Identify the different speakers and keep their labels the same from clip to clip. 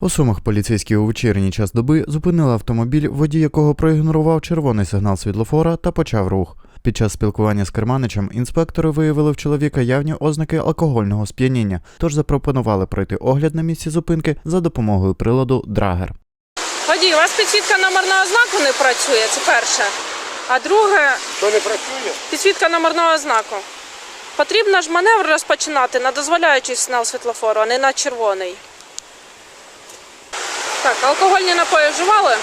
Speaker 1: У Сумах поліцейські у вечірній час доби зупинили автомобіль, водій якого проігнорував червоний сигнал світлофора та почав рух. Під час спілкування з керманичем інспектори виявили в чоловіка явні ознаки алкогольного сп'яніння, тож запропонували пройти огляд на місці зупинки за допомогою приладу Драгер.
Speaker 2: Водій, у вас підсвітка номерного знаку не працює, це перше. А друге,
Speaker 3: Що не працює?
Speaker 2: підсвітка номерного знаку. Потрібно ж маневр розпочинати на дозволяючий сигнал світлофору, а не на червоний. Так, алкогольні напої вживали?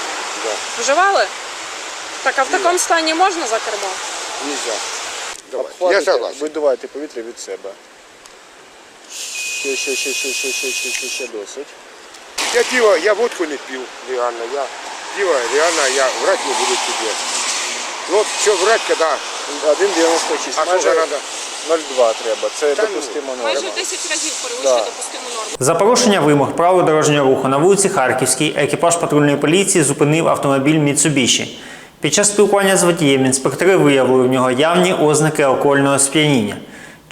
Speaker 3: Да.
Speaker 2: Вживали? Так, а в такому стані можна за кермо?
Speaker 3: Нельзя. Давай. Я согласен.
Speaker 4: видувайте повітря від себе. Ще, ще, ще, ще, ще, ще, ще, ще, ще досить.
Speaker 3: Я пиво, я водку не пил, реально. Я пиво, реально, я врать не буду тебе. Ну, вот что врать, когда...
Speaker 4: 1,96.
Speaker 3: А сколько надо?
Speaker 4: 0,2 треба. Це
Speaker 3: Та
Speaker 4: допустимо
Speaker 2: Майже
Speaker 4: норма.
Speaker 2: в 10 разів перевищує
Speaker 4: Да.
Speaker 2: допустиму норму.
Speaker 5: За порушення вимог правил дорожнього руху на вулиці Харківській екіпаж патрульної поліції зупинив автомобіль Міцубіші. Під час спілкування з водієм інспектори виявили в нього явні ознаки алкогольного сп'яніння.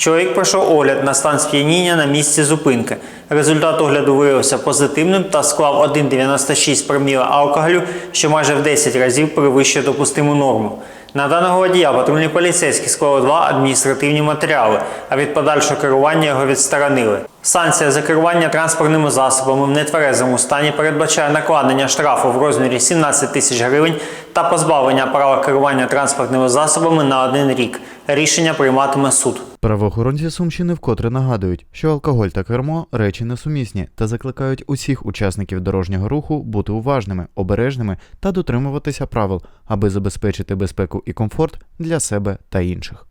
Speaker 5: Чоловік пройшов огляд на стан сп'яніння на місці зупинки. Результат огляду виявився позитивним та склав 1,96 проміла алкоголю, що майже в 10 разів перевищує допустиму норму. На даного водія патрульні поліцейські склали два адміністративні матеріали, а від подальшого керування його відсторонили. Санкція за керування транспортними засобами в нетверезому стані передбачає накладення штрафу в розмірі 17 тисяч гривень та позбавлення права керування транспортними засобами на один рік. Рішення прийматиме суд.
Speaker 1: Правоохоронці Сумщини вкотре нагадують, що алкоголь та кермо речі несумісні та закликають усіх учасників дорожнього руху бути уважними, обережними та дотримуватися правил, аби забезпечити безпеку і комфорт для себе та інших.